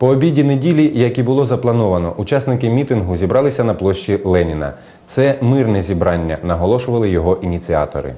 По обіді неділі, як і було заплановано, учасники мітингу зібралися на площі Леніна. Це мирне зібрання, наголошували його ініціатори.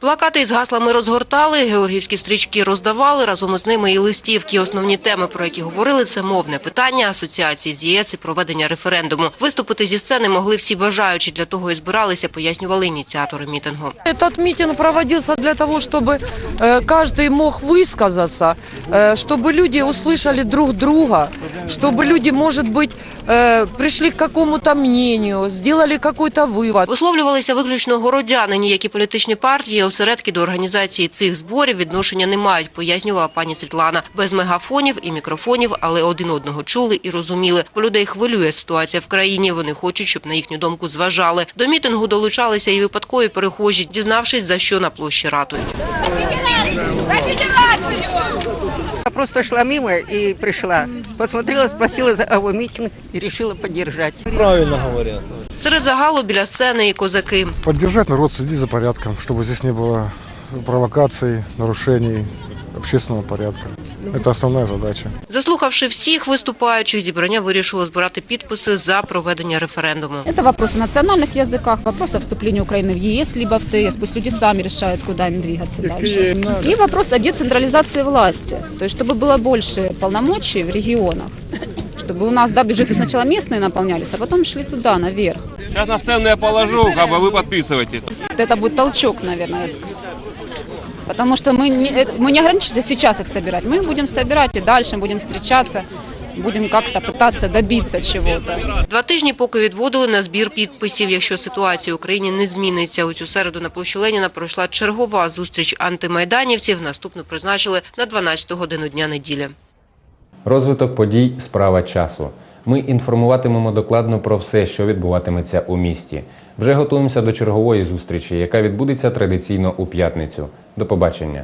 Плакати із гаслами розгортали, георгіївські стрічки роздавали, разом із ними і листівки. Основні теми, про які говорили, це мовне питання, асоціації з ЄС і проведення референдуму. Виступити зі сцени могли всі бажаючі, для того і збиралися, пояснювали ініціатори мітингу. Этот митинг проводился для того, чтобы э, каждый мог высказаться, э, чтобы люди услышали друг друга, чтобы люди, может быть, э, пришли к какому-то мнению, сделали какой-то вывод. Висловлювалися виключно городяни. Ніякі політичні партії, осередки до організації цих зборів відношення не мають, пояснювала пані Світлана. Без мегафонів і мікрофонів, але один одного чули і розуміли. Бо людей хвилює ситуація в країні. Вони хочуть, щоб на їхню думку зважали. До мітингу долучалися і випадкові перехожі, дізнавшись, за що на площі ратують. Я просто шла мимо и пришла. Посмотрела, спросила за его митинг и решила поддержать. Правильно говорят. Серед загалу біля сцени і козаки. Поддержать народ, следить за порядком, чтобы здесь не было провокаций, нарушений общественного порядка. Это основная задача. Заслухавши всіх виступаючих, зібрання вирішило збирати підписи за проведення референдуму. Это вопрос о национальных языках, вопрос о вступлении Украины в ЕС либо в ТС. Пусть люди сами решают, куда им двигаться дальше. И вопрос о децентрализации власти. То есть, чтобы было больше полномочий в регионах. Чтобы у нас, да, бюджеты сначала местные наполнялись, а потом шли туда, наверх. Сейчас на сцену я положу, как бы вы подписывайтесь. Вот Это будет толчок, наверное, я скажу. Потому что мы не, это- мы не ограничимся сейчас их собирать. Мы их будем собирать и дальше будем встречаться, будем как-то пытаться добиться чего-то. Два тижні поки відводили на збір підписів. Якщо ситуація в Україні не зміниться, у цю середу на площі Леніна пройшла чергова зустріч антимайданівців. Наступну призначили на 12 годину дня неділі. Розвиток подій справа часу. Ми інформуватимемо докладно про все, що відбуватиметься у місті. Вже готуємося до чергової зустрічі, яка відбудеться традиційно у п'ятницю. До побачення.